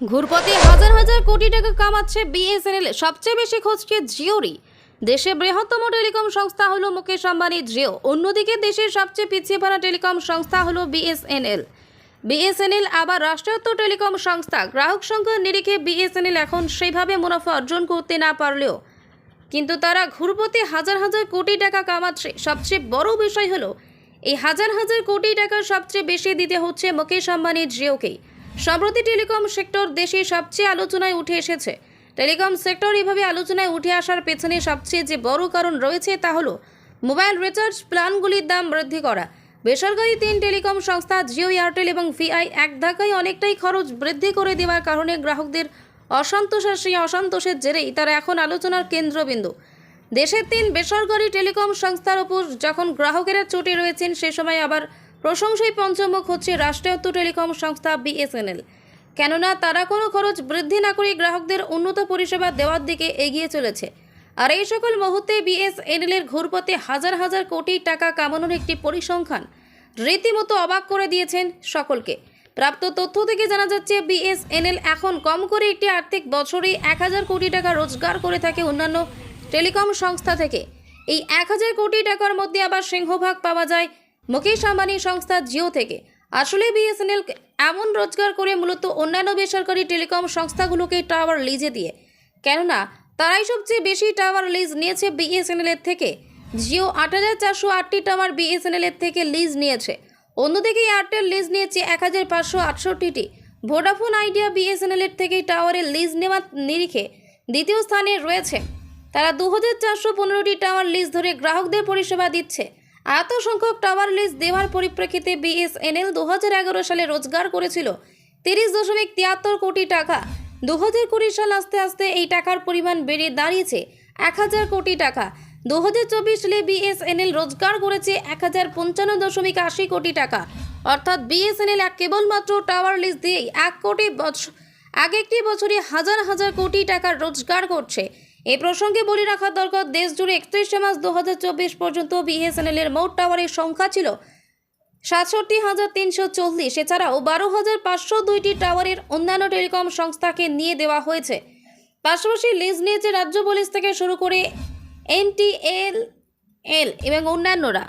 ঘুরপথে হাজার হাজার কোটি টাকা কামাচ্ছে বিএসএনএল। সবচেয়ে বেশি খোঁজছে জিওরই দেশে বৃহত্তম টেলিকম সংস্থা হলো মুকেশ আম্বানির জিও। অন্যদিকে দেশের সবচেয়ে পিছিয়ে পড়া টেলিকম সংস্থা হলো বিএসএনএল। বিএসএনএল আবার রাষ্ট্রায়ত্ত টেলিকম সংস্থা। গ্রাহক সংখ্যার নিরিখে বিএসএনএল এখন সেইভাবে মুনাফা অর্জন করতে না পারলেও, কিন্তু তারা ঘুরপথে হাজার হাজার কোটি টাকা কামাচ্ছে। সবচেয়ে বড় বিষয় হলো, এই হাজার হাজার কোটি টাকা সবচেয়ে বেশি দিতে হচ্ছে মুকেশ আম্বানির জিওকেই। সম্প্রতি টেলিকম সেক্টর দেশে সবচেয়ে আলোচনায় উঠে এসেছে। টেলিকম সেক্টর এভাবে আলোচনায় উঠে আসার পেছনে সবচেয়ে যে বড় কারণ রয়েছে তা হলো মোবাইল রিচার্জ প্ল্যানগুলির দাম বৃদ্ধি করা। বেসরকারি তিন টেলিকম সংস্থা জিও, এয়ারটেল এবং ভিআই এক ধাক্কায় অনেকটাই খরচ বৃদ্ধি করে দেওয়ার কারণে গ্রাহকদের অসন্তোষ আর সেই অসন্তোষের জেরেই তারা এখন আলোচনার কেন্দ্রবিন্দু। দেশের তিন বেসরকারি টেলিকম সংস্থার উপর যখন গ্রাহকেরা চটে রয়েছেন, সে সময় আবার প্রশংসায় পঞ্চমুখ হচ্ছে রাষ্ট্রায়ত্ত টেলিকম সংস্থা বিএসএনএল। কেননা, তারা কোনো খরচ বৃদ্ধি না করে গ্রাহকদের উন্নত পরিষেবা দেওয়ার দিকে এগিয়ে চলেছে। আর এই সকল মুহূর্তে বিএসএনএল এর ঘুরপথে হাজার হাজার কোটি টাকা কামানোর একটি পরিসংখ্যান রীতিমতো অবাক করে দিয়েছেন সকলকে। প্রাপ্ত তথ্য থেকে জানা যাচ্ছে, বিএসএনএল এখন কম করে একটি আর্থিক বছরে এক হাজার কোটি টাকা রোজগার করে থাকে অন্যান্য টেলিকম সংস্থা থেকে। এই এক হাজার কোটি টাকার মধ্যে আবার সিংহভাগ পাওয়া যায় মুকেশ আম্বানি সংস্থা জিও থেকে। আসলে বিএসএনএল এমন রোজগার করে মূলত অন্যান্য বেসরকারি টেলিকম সংস্থাগুলোকে টাওয়ার লিজে দিয়ে। কেননা, তারাই সবচেয়ে বেশি টাওয়ার লিজ নিয়েছে বিএসএনএল এর থেকে। জিও আট হাজার চারশো আটটি টাওয়ার বিএসএনএল এর থেকে লিজ নিয়েছে। অন্যদিকে এয়ারটেল লিজ নিয়েছে এক হাজার পাঁচশো আটষট্টিটি। ভোডাফোন আইডিয়া বিএসএনএল এর থেকে টাওয়ারের লিজ নেওয়ার নিরিখে দ্বিতীয় স্থানে রয়েছে। তারা দু হাজার চারশো পনেরোটি টাওয়ার লিজ ধরে গ্রাহকদের পরিষেবা দিচ্ছে। এত সংখ্যক টাওয়ার লিজ দেওয়ার পরিপ্রেক্ষিতে বিএসএনএল দু হাজার এগারো সালে রোজগার করেছিল তিরিশ দশমিক তিয়াত্তর কোটি টাকা। দু হাজার কুড়ি সাল আস্তে আস্তে এই টাকার পরিমাণ বেড়ে দাঁড়িয়েছে এক হাজার কোটি টাকা। দু হাজার চব্বিশ সালে বিএসএনএল রোজগার করেছে এক হাজার পঞ্চান্ন দশমিক আশি কোটি টাকা। অর্থাৎ বিএসএনএল এক কেবলমাত্র টাওয়ার লিজ দিয়েই এক কোটি বছর এক একটি বছরে হাজার হাজার কোটি টাকার রোজগার করছে। এই প্রসঙ্গে বলে রাখা দরকার দেশ জুড়ে একত্রিশে মার্চ দু হাজার চব্বিশ পর্যন্ত বিএসএনএল এর মোট টাওয়ারের সংখ্যা ছিল সাতষট্টি হাজার তিনশো চল্লিশ। এছাড়াও বারো হাজার পাঁচশো দুইটি টাওয়ারের অন্যান্য টেলিকম সংস্থাকে নিয়ে দেওয়া হয়েছে। পাশাপাশি লিজ নিয়েছে রাজ্য পুলিশ থেকে শুরু করে এনটিএল এল এবং অন্যান্যরা।